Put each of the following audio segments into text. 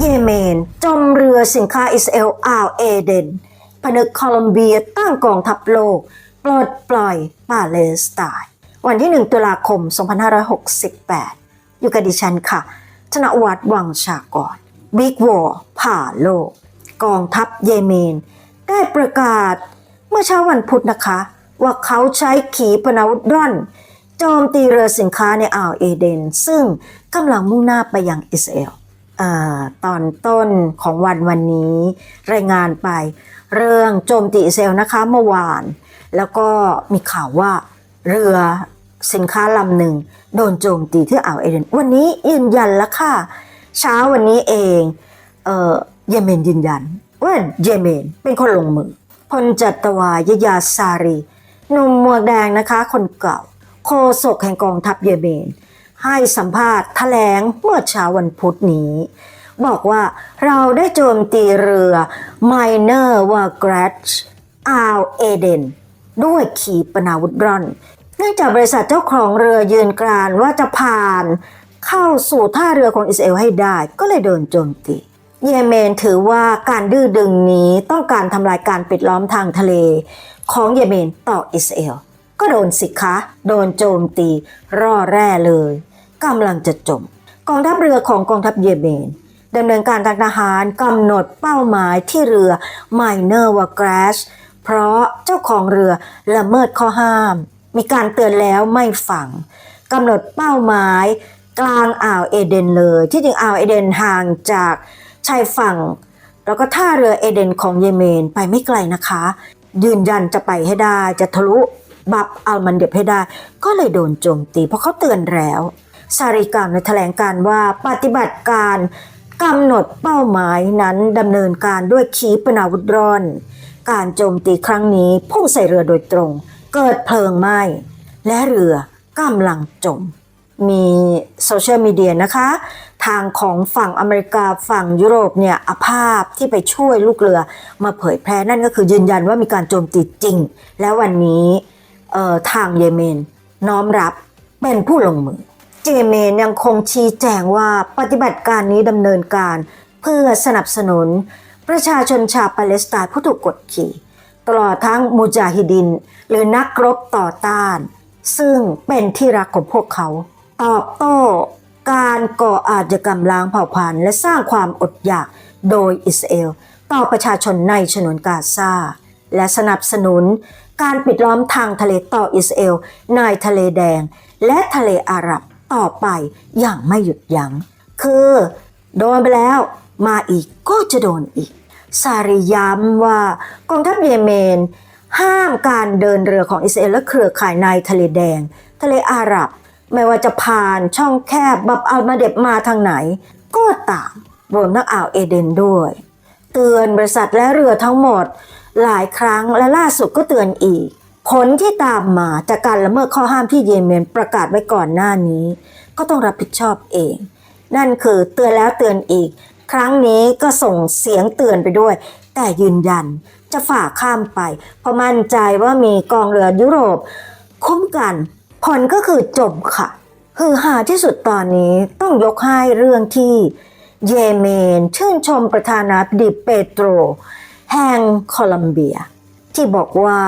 เยเมน จมเรือสินค้าอิสเอลอ่าวเอเดน ผนึกโคลอมเบียตั้งกองทัพโลก ปลดปล่อยปาเลสไตน์วันที่ 1 ตุลาคม 2568 อยู่กับดิฉันค่ะธนะวัฒน์วังชากรบิ๊กวอร์ผ่าโลก กองทัพเยเมน ได้ประกาศเมื่อเช้าวันพุธนะคะ ว่าเขาใช้ขีปนาวุธร่อนโจมตีเรือสินค้าในอ่าวเอเดน ซึ่งกำลังมุ่งหน้าไปยังอิสราเอล ตอนต้นของวันวันนี้ รายงานไปเรื่องโจมตีเอลนะคะเมื่อวาน แล้วก็มีข่าวว่าเรือสินค้าลำหนึ่งโดนโจมตีที่อ่าวเอเดนวันนี้ยืนยันแล้วค่ะ เช้าวันนี้เองเออเยเมนยืนยันว่าเยเมนเป็นคนลงมือพลจัตวายยาซารีหนุ่มหมวกแดงนะคะคนเก่าโฆษกแห่งกองทัพเยเมน ให้สัมภาษณ์แถลงเมื่อเช้าวันพุธนี้ บอกว่าเราได้โจมตีเรือ Minor w a g r a t อาวเอเดนด้วยขีปนาวุธร่อน เนื่องจากบริษัทเจ้าของเรือยืนกรานว่าจะผ่านเข้าสู่ท่าเรือของอิสราเอลให้ได้ก็เลยโดนโจมตีเยเมนถือว่าการดื้อดึงนี้ต้องการทำลายการปิดล้อมทางทะเล ของเยเมนต่ออิสราเอล ก็โดนสิคะ โดนโจมตีร่อแร่เลย กำลังจะจม กองทัพเรือของกองทัพเยเมนดำเนินการทางทหารกำหนดเป้าหมายที่เรือ Minor w a g r a s เพราะเจ้าของเรือละเมิดข้อห้าม มีการเตือนแล้วไม่ฟังกำหนดเป้าหมายกลางอ่าวเอเดนเลย ที่จริงอ่าวเอเดนห่างจากชายฝั่ง แล้วก็ท่าเรือเอเดนของเยเมนไปไม่ไกลนะคะ ยืนยันจะไปให้ได้จะทะลุบับอัลมันเดบให้ได้ ก็เลยโดนโจมตีเพราะเขาเตือนแล้ว ซาริกาวในแถลงการว่าปฏิบัติการกำหนดเป้าหมายนั้นดำเนินการด้วยขีปนาวุธร่อน การโจมตีครั้งนี้พุ่งใส่เรือโดยตรง เกิดเพลิงไหม้ และเรือกำลังจม มีโซเชียลมีเดียนะคะ ทางของฝั่งอเมริกาฝั่งยุโรปเนี่ยอาภาพที่ไปช่วยลูกเรือมาเผยแพร่นั่นก็คือยืนยันว่ามีการโจมตีจริง และวันนี้ทางเยเมน น้อมรับเป็นผู้ลงมือ เยเมนยังคงชี้แจงว่าปฏิบัติการนี้ดำเนินการ เพื่อสนับสนุน ประชาชนชาวปาเลสไตน์ผู้ถูกกดขี่ ตลอดทั้งมุจาฮิดิน หรือนักรบต่อต้าน ซึ่งเป็นที่รักของพวกเขา ตอบโต้การก่ออาชญากรรมล้างเผ่าพันธุ์ และสร้างความอดอยากโดยอิสราเอล ต่อประชาชนในฉนวนกาซาและสนับสนุนการปิดล้อมทางทะเลต่ออิสราเอลในทะเลแดง และทะเลอาหรับ ต่อไปอย่างไม่หยุดยัง้ง คือ โดนไปแล้วมาอีกก็จะโดนอีก ซาริย้ำว่ากองทัพเยเมน ห้ามการเดินเรือของอิสราเอลและเครือข่ายในทะเลแดง ทะเลอาหรับ ไม่ว่าจะผ่านช่องแคบบับอัลมาเดบมาทางไหน ก็ตามรวมทั้งอ่าวเอเดนด้วย เตือนบริษัทและเรือทั้งหมด หลายครั้งและล่าสุดก็เตือนอีก ผลที่ตามมาจากการละเมิดข้อห้ามที่เยเมนประกาศไว้ก่อนหน้านี้ ก็ต้องรับผิดชอบเอง นั่นคือเตือนแล้วเตือนอีก ครั้งนี้ก็ส่งเสียงเตือนไปด้วย แต่ยืนยันจะฝ่าข้ามไป เพราะมั่นใจว่ามีกองเรือยุโรป คุ้มกัน ผลก็คือจบค่ะคือหาที่สุดตอนนี้ต้องยกให้เรื่องที่เยเมนชื่นชมประธานาธิบดีเปโตร แห่งโคลัมเบีย ที่บอกว่า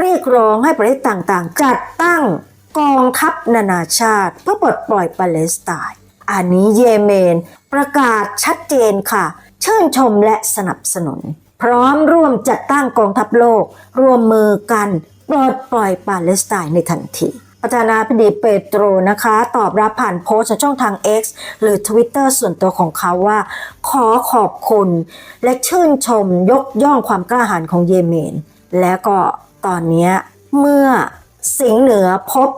เรียกร้องให้ประเทศต่างๆ จัดตั้งกองทัพนานาชาติเพื่อปลดปล่อยปาเลสไตน์อันนี้เยเมนประกาศชัดเจนค่ะชื่นชมและสนับสนุน พร้อมร่วมจัดตั้งกองทัพโลก ร่วมมือกันปลดปล่อยปาเลสไตน์ในทันทีประธานาธิบดีเปโตรนะคะ ตอบรับผ่านโพสต์ในช่องทาง X หรือ Twitter ส่วนตัวของเขาว่า ขอขอบคุณ และชื่นชมยกย่องความกล้าหาญของเยเมน และก็ ตอนนี้เมื่อสิงเหนือพบ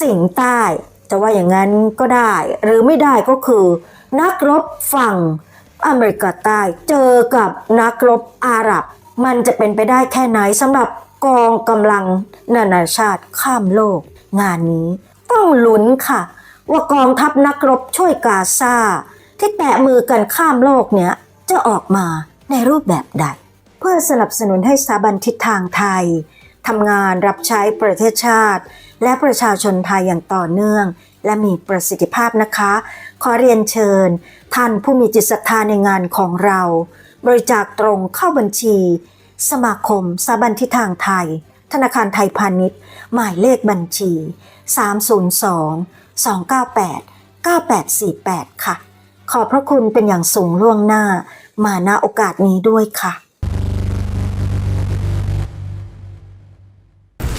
สิงใต้ จะว่าอย่างนั้นก็ได้ หรือไม่ได้ก็คือ นักรบฝั่งอเมริกาใต้เจอกับนักรบอาหรับ มันจะเป็นไปได้แค่ไหนสำหรับกองกำลังนานาชาติข้ามโลก งานนี้ต้องลุ้นค่ะ ว่ากองทัพนักรบช่วยกาซาที่แตะมือกันข้ามโลกเนี้ยจะออกมาในรูปแบบใด เพื่อสนับสนุนให้สถาบันทิศทางไทย ทำงานรับใช้ประเทศชาติ และประชาชนไทยอย่างต่อเนื่อง และมีประสิทธิภาพนะคะ ขอเรียนเชิญ ท่านผู้มีจิตศรัทธาในงานของเรา บริจาคตรงเข้าบัญชี สมาคมสาบันทิทางไทย ธนาคารไทยพาณิชย์ หมายเลขบัญชี 302 298 9848 ค่ะ ขอบพระคุณเป็นอย่างสูงล่วงหน้ามาณโอกาสนี้ด้วยค่ะ